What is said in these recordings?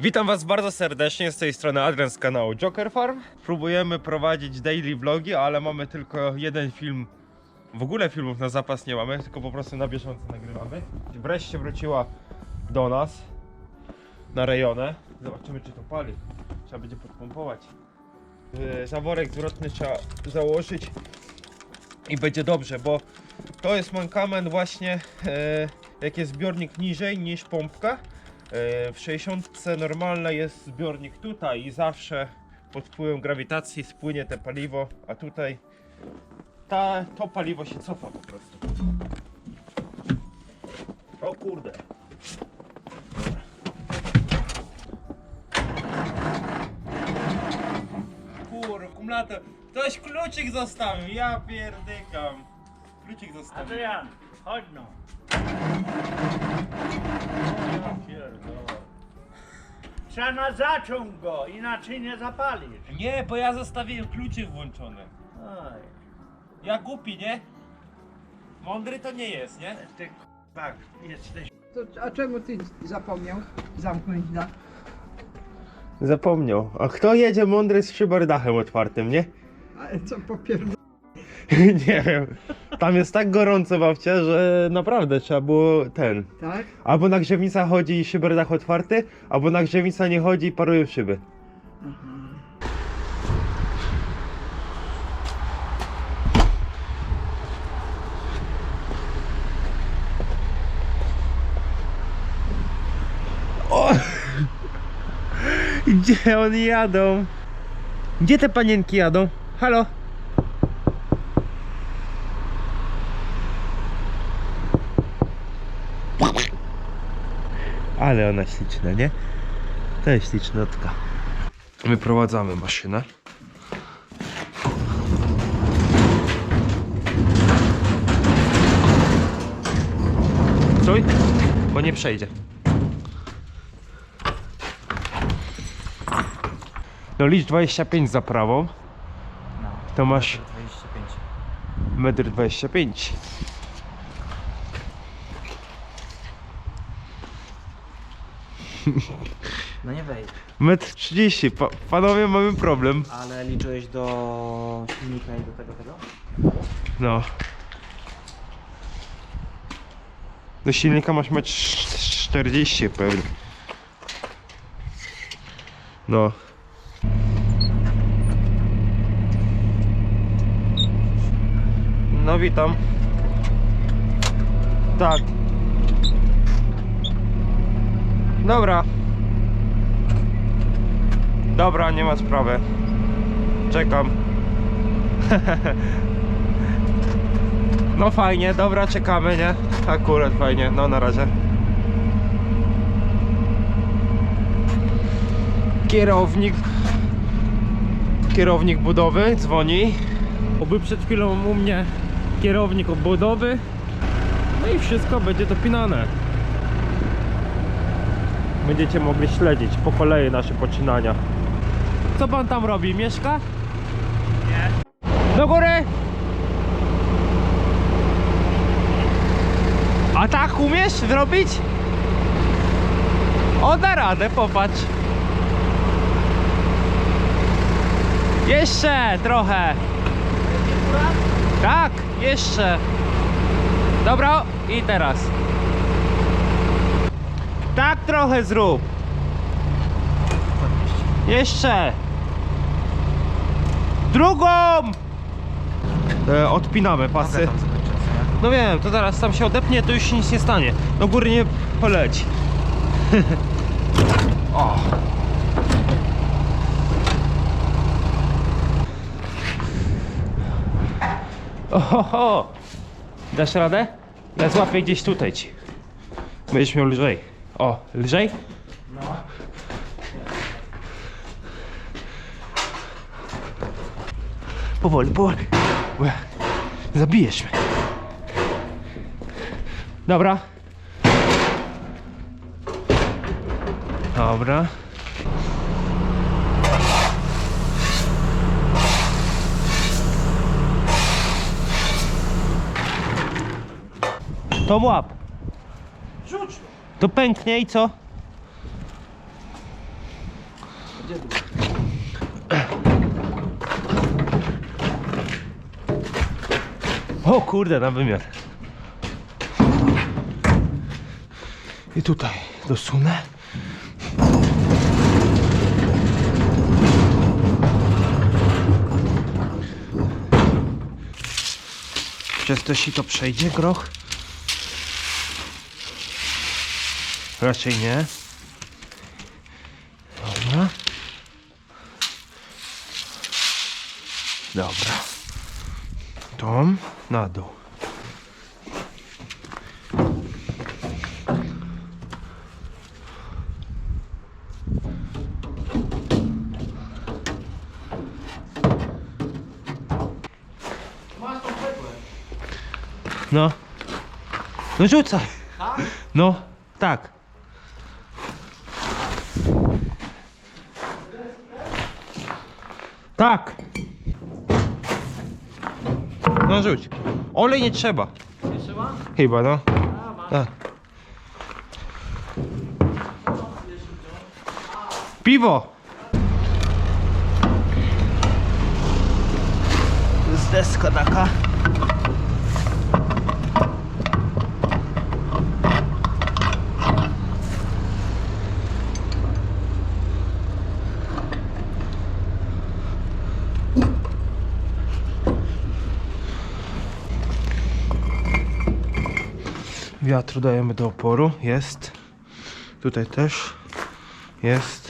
Witam Was bardzo serdecznie, z tej strony Adrian z kanału Joker Farm. Próbujemy prowadzić daily vlogi, ale mamy tylko jeden film. W ogóle filmów na zapas nie mamy, tylko po prostu na bieżąco nagrywamy. Wreszcie wróciła do nas na rejonę. Zobaczymy czy to pali. Trzeba będzie podpompować. Yy, Zaworek zwrotny trzeba założyć i będzie dobrze, bo to jest mankament właśnie, e, jak jest zbiornik niżej niż pompka. E, w 60 normalne jest zbiornik tutaj i zawsze pod wpływem grawitacji spłynie te paliwo, a tutaj ta, to paliwo się cofa po prostu. O kurde. Kur, akumulator. Ktoś kluczyk zostawił, ja pierdykam. Kluczyk zostawił. Adrian, chodź no. Trzeba na zaciąg go, inaczej nie zapalisz. Nie, bo ja zostawiłem kluczyk włączony. Oj, Ja głupi, nie? Mądry to nie jest, nie? ty tak jesteś. To, a czemu ty zapomniał zamknąć dach? Zapomniał. A kto jedzie mądry z szyberdachem otwartym, nie? Ale co popierdol... nie wiem. Tam jest tak gorąco babcia, że naprawdę trzeba było ten. Tak? Albo nagrzewnica chodzi i szyberdach otwarty, albo nagrzewnica nie chodzi i parują szyby. O! Gdzie oni jadą? Gdzie te panienki jadą? Halo? Ale ona śliczna, nie? To jest ślicznotka. Wyprowadzamy maszynę. Stój, bo nie przejdzie. No licz 25 za prawą. No, To masz 25. 1,25 m. No nie wejdź. 1,30 m. Pa panowie mamy problem. Ale liczyłeś do silnika i do tego tego? No. Do silnika masz metr 40 pewnie. No. No witam. Tak. Dobra. Dobra, nie ma sprawy. Czekam. No fajnie, dobra, czekamy, nie? Akurat fajnie, no na razie. Kierownik Kierownik budowy dzwoni. Był przed chwilą u mnie kierownik budowy. No i wszystko będzie dopinane. Będziecie mogli śledzić po kolei nasze poczynania. Co pan tam robi? Mieszka? Nie. Do góry! A tak umiesz zrobić? O, da radę, popatrz. Jeszcze trochę. Tak, jeszcze. Dobra, i teraz. Tak trochę zrób. Jeszcze. Drugą! E, odpinamy pasy. No wiem, to zaraz tam się odepnie, to już się nic nie stanie. Do góry nie poleci. o. Ohoho! Dasz radę? Ja złapię gdzieś tutaj ci. Będziesz miał lżej. O, lżej? No. Powoli, powoli. Łe. Zabijesz mnie. Dobra. Dobra. To łap. Rzuć! To pęknie i co? O kurde, na wymiar. I tutaj dosunę. Przez to sito przejdzie groch? Raczej nie. Dobra. Dobra. Tom na dół. No. No rzucaj. No, tak. Tak. No rzuć. Olej nie trzeba. Nie trzeba? Chyba, no. Tak. Piwo! Z deska taka. Wiatru dajemy do oporu, jest. Tutaj też jest.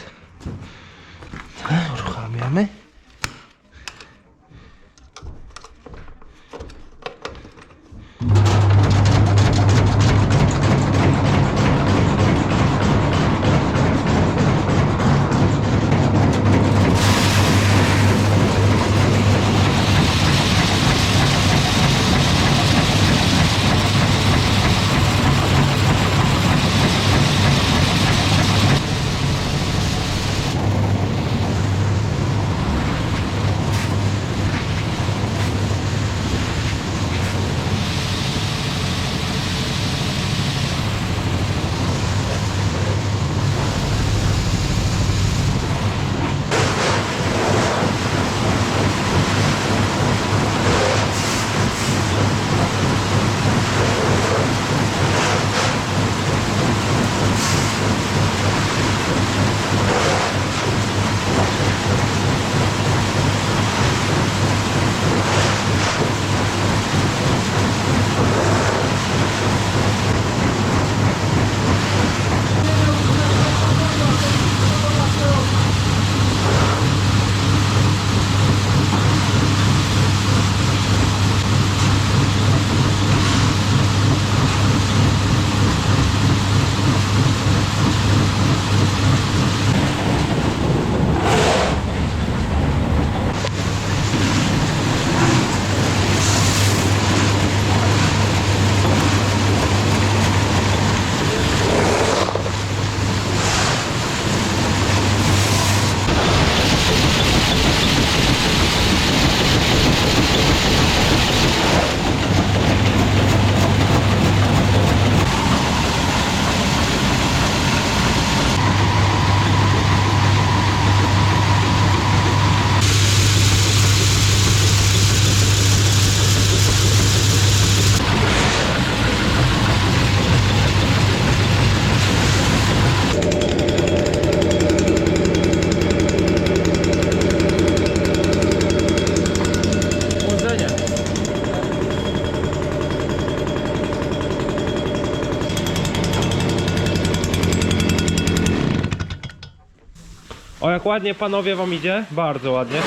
Jak ładnie panowie wam idzie? Bardzo ładnie.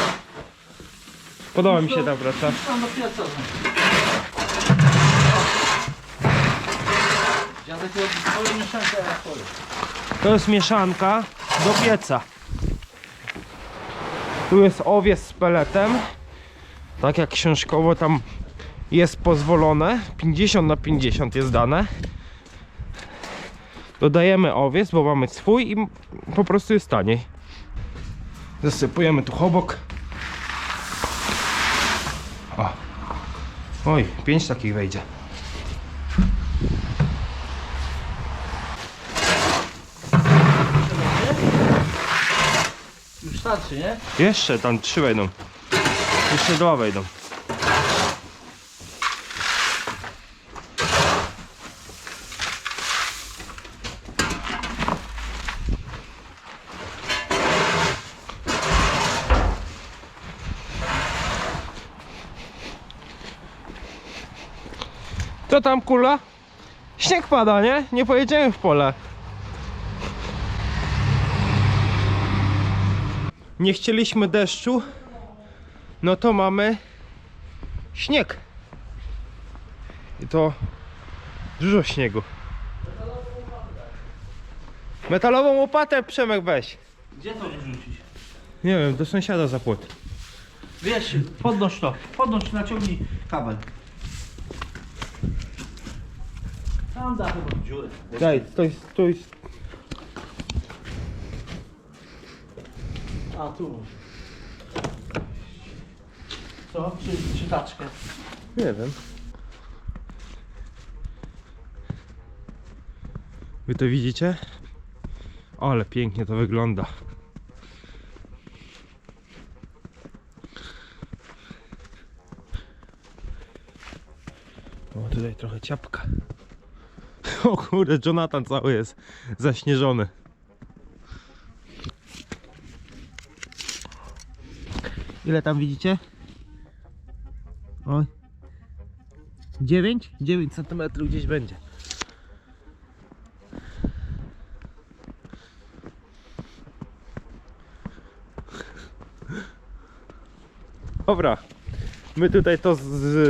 Podoba mi się ta praca. Tam do pieca. Dziadek robi mieszankę jak chory. To jest mieszanka do pieca. Tu jest owies z peletem. Tak jak książkowo tam jest pozwolone. 50 na 50 jest dane. Dodajemy owiec, bo mamy swój i po prostu jest taniej. Zasypujemy tu obok. O. Oj, pięć takich wejdzie. Starczy, nie? Jeszcze tam trzy wejdą. Jeszcze dwa wejdą. Co tam kula? Śnieg pada, nie? Nie pojedziemy w pole. Nie chcieliśmy deszczu, no to mamy śnieg. I to dużo śniegu. Metalową łopatę Przemek weź. Gdzie to wyrzucić? Nie wiem, do sąsiada za płot. Wiesz, podnoś to. Podnoś, naciągnij kabel. Tam da chyba dziurę. Daj, stój, stój. A, tu. Co? Czy, czy taczkę? Nie wiem. Wy to widzicie? Ale pięknie to wygląda. O, tutaj trochę ciapka. O kurde, Jonathan cały jest zaśnieżony. Ile tam widzicie? Oj. 9? 9 cm gdzieś będzie. Dobra, my tutaj to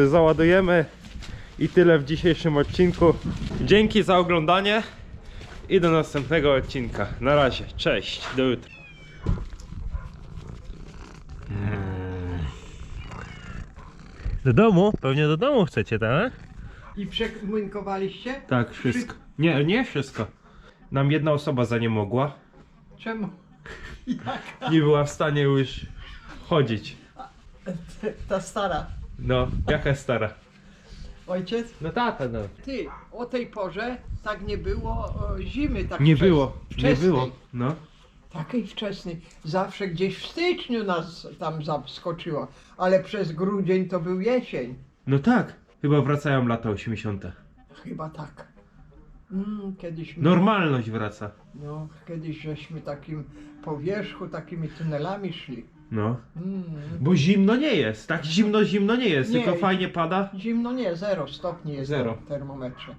załadujemy i tyle w dzisiejszym odcinku. Dzięki za oglądanie i do następnego odcinka. Na razie, cześć, do jutra. Do domu? Pewnie do domu chcecie, tak? I przekmunkowaliście? Tak, wszystko. Nie, nie wszystko. Nam jedna osoba za nie mogła. Czemu? Jak? Nie była w stanie już chodzić. Ta stara. No, jaka stara? Ojciec? No tata, no. Ty, o tej porze tak nie było o, zimy tak Nie wczes- było, nie wczesnej. było. No. Takiej wczesnej. Zawsze gdzieś w styczniu nas tam zaskoczyło, ale przez grudzień to był jesień. No tak. Chyba wracają lata 80. Chyba tak. Mm, kiedyś my, Normalność wraca. no, kiedyś żeśmy takim po wierzchu, takimi tunelami szli. No. Mm, Bo zimno nie jest. Tak zimno, zimno nie jest. Nie. Tylko fajnie pada. zimno nie, zero stopni jest Zero. na termometrze.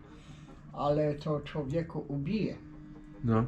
Ale to człowieku ubije. No.